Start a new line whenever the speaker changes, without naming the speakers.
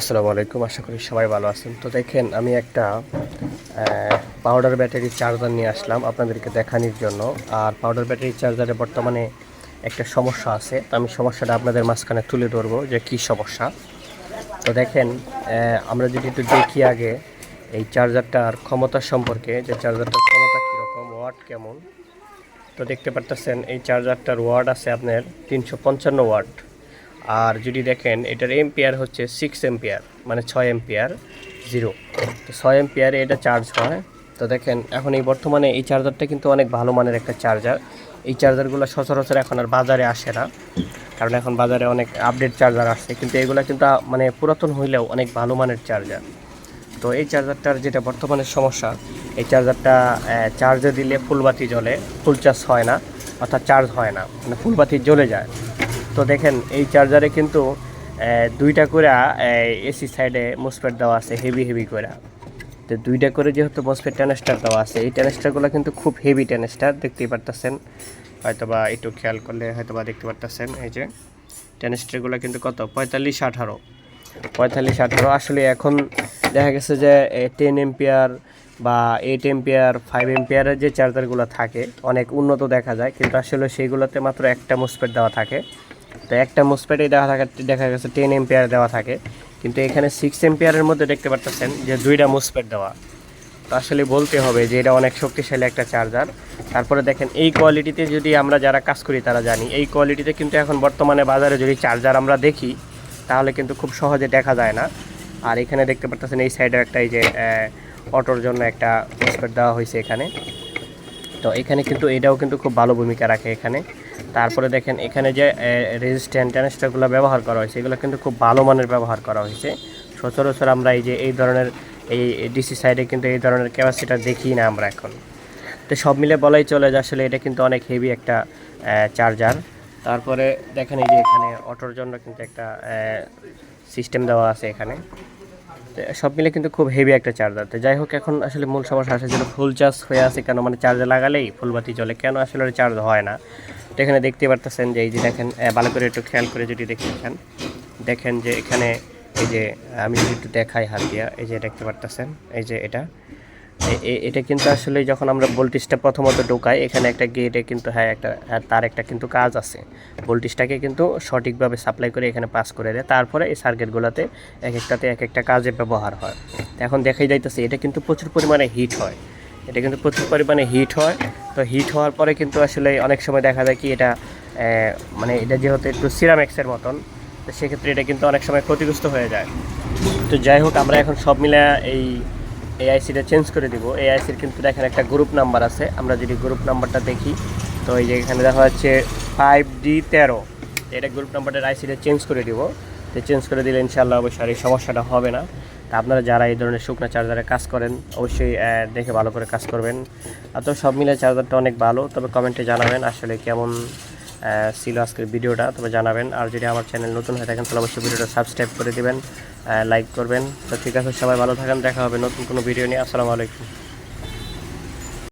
আসসালামু আলাইকুম, আশা করি সবাই ভালো আছেন। তো দেখেন, আমি একটা পাউডার ব্যাটারি চার্জার নিয়ে আসলাম আপনাদেরকে দেখানোর জন্য। আর পাউডার ব্যাটারি চার্জারে বর্তমানে একটা সমস্যা আছে। তো আমি সমস্যাটা আপনাদের মাঝখানে তুলে ধরবো যে কী সমস্যা। তো দেখেন আমরা যদি একটু দেখি আগে, এই চার্জারটার ক্ষমতা সম্পর্কে, যে চার্জারটার ক্ষমতা কীরকম ওয়াট কেমন। তো দেখতে পারতেছেন, এই চার্জারটার ওয়াট আছে আপনার তিনশো পঞ্চান্ন ওয়াট আর যদি দেখেন, এটার এম্পিয়ার হচ্ছে সিক্স এম্পিয়ার মানে ছয় এম্পিয়ার জিরো তো ছয় এম্পিয়ারে এটা চার্জ হয়। তো দেখেন, এখন এই বর্তমানে এই চার্জারটা কিন্তু অনেক ভালো মানের একটা চার্জার এই চার্জারগুলো সচরাচর এখন আর বাজারে আসে না, কারণ এখন বাজারে অনেক আপডেট চার্জার আসছে। কিন্তু এগুলো কিন্তু মানে পুরাতন হইলেও অনেক ভালো মানের চার্জার তো এই চার্জারটার যেটা বর্তমানে সমস্যা, এই চার্জারটা চার্জে দিলে ফুলবাতি জ্বলে, ফুল চার্জ হয় না, অর্থাৎ চার্জ হয় না মানে ফুলবাতি জ্বলে যায়। তো দেখেন, এই চার্জারে কিন্তু দুইটা করে এসি সাইডে মোসপেট দেওয়া আছে হেভি হেভি করে। তো দুইটা করে যেহেতু মোসপেট ট্যানেস্টার দেওয়া আছে, এই ট্যানেস্টারগুলো কিন্তু খুব হেভি ট্যানেস্টার, দেখতেই পারতেছেন। হয়তোবা একটু খেয়াল করলে হয়তোবা দেখতে পারতেছেন, এই যে, ট্যানেস্টারগুলো কিন্তু কত? পঁয়তাল্লিশ, আঠারো। পঁয়তাল্লিশ, আঠারো, আসলে এখন দেখা গেছে যে টেন এম্পিয়ার বা এইট এম্পিয়ার ফাইভ এম্পিয়ারের যে চার্জারগুলো থাকে, অনেক উন্নত দেখা যায়, কিন্তু আসলে সেইগুলোতে মাত্র একটা মোসপেট দেওয়া থাকে। তো একটা মোসপেটেই দেখা থাকে, দেখা গেছে টেন এম্পিয়ার দেওয়া থাকে। কিন্তু এখানে সিক্স এম্পিয়ারের মধ্যে দেখতে পারতেছেন যে দুইটা মোসপেট দেওয়া। তো আসলে বলতে হবে যে এটা অনেক শক্তিশালী একটা চার্জার তারপরে দেখেন, এই কোয়ালিটিতে যদি আমরা যারা কাজ করি, তারা জানি, এই কোয়ালিটিতে কিন্তু এখন বর্তমানে বাজারে যদি চার্জার আমরা দেখি, তাহলে কিন্তু খুব সহজে দেখা যায় না। আর এখানে দেখতে পারতেছেন, এই সাইডে একটা এই যে অটোর জন্য একটা মোসপেট দেওয়া হয়েছে এখানে। তো এখানে কিন্তু, এটাও কিন্তু খুব ভালো ভূমিকা রাখে এখানে। তারপরে দেখেন এখানে যে রেজিস্ট্যান্ট ট্যানেস্টারগুলো ব্যবহার করা হয়েছে, এগুলো কিন্তু খুব ভালো মানের ব্যবহার করা হয়েছে। সচরাচর আমরা এই যে, এই ধরনের, এই ডিসি সাইডে কিন্তু এই ধরনের ক্যাপাসিটা দেখি না আমরা এখন। তো সব মিলে বলাই চলে যে আসলে এটা কিন্তু অনেক হেভি একটা চার্জার তারপরে দেখেন এই যে এখানে অটোর জন্য কিন্তু একটা সিস্টেম দেওয়া আছে এখানে। সব মিলে কিন্তু খুব হেভি একটা চার্জার তো যাই হোক, এখন আসলে মূল সমস্যা আসে যেন ফুল চার্জ হয়ে আছে, কেন মানে চার্জে লাগালেই ফুলবাতি জলে কেন আসলে চার্জ হয় না? তো এখানে দেখতে পারতেছেন যে এই যে দেখেন ভালো করে একটু খেয়াল করে যদি দেখেন দেখেন যে এখানে এই যে, আমি যদি একটু দেখাই হাত দিয়া, এই যে দেখতে পারতেছেন, এই যে এটা। এটা কিন্তু আসলে যখন আমরা ভোল্টেজটা প্রথমত ঢোকাই এখানে একটা গেটে কিন্তু হ্যাঁ একটা হ্যাঁ, তার একটা কিন্তু কাজ আছে। ভোল্টেজটাকে কিন্তু সঠিকভাবে সাপ্লাই করে এখানে পাস করে দেয়। তারপরে এই সার্কিটগুলোতে এক একটাতে এক একটা কাজে ব্যবহার হয়। এখন দেখাই যাইতেছে এটা কিন্তু প্রচুর পরিমাণে হিট হয়। এটা কিন্তু প্রচুর পরিমাণে হিট হয়। তো হিট হওয়ার পরে কিন্তু আসলে অনেক সময় দেখা যায় কি এটা মানে এটা যেহেতু একটু সিরামেক্সের মতন তো সেক্ষেত্রে এটা কিন্তু অনেক সময় ক্ষতিগ্রস্ত হয়ে যায়। তো যাই হোক আমরা এখন সব মিলে এই এআইসিটা চেঞ্জ করে দিব। এআইসির কিন্তু দেখেন একটা গ্রুপ নাম্বার আছে। আমরা যদি গ্রুপ নাম্বারটা দেখি, তো এই যে এখানে দেখা যাচ্ছে ফাইভ ডি তেরো। এটা গ্রুপ নাম্বারটার আইসিটা চেঞ্জ করে দিব। তো চেঞ্জ করে দিলে ইনশাল্লাহ অবশ্যই আর এই সমস্যাটা হবে না। তা আপনারা যারা এই ধরনের শুকনো চার্জারে কাজ করেন, অবশ্যই দেখে ভালো করে কাজ করবেন। আর তো সব মিলে চার্জারটা অনেক ভালো। তবে কমেন্টে জানাবেন আসলে কেমন ছিল আজকের ভিডিওটা, তবে জানাবেন। আর যদি আমার চ্যানেল নতুন হয়ে থাকেন, তাহলে অবশ্যই ভিডিওটা সাবস্ক্রাইব করে দেবেন লাইক করবেন। তো ঠিক আছে, সবাই ভালো থাকেন, দেখা হবে নতুন কোনো ভিডিও নিয়ে। আসসালামু আলাইকুম।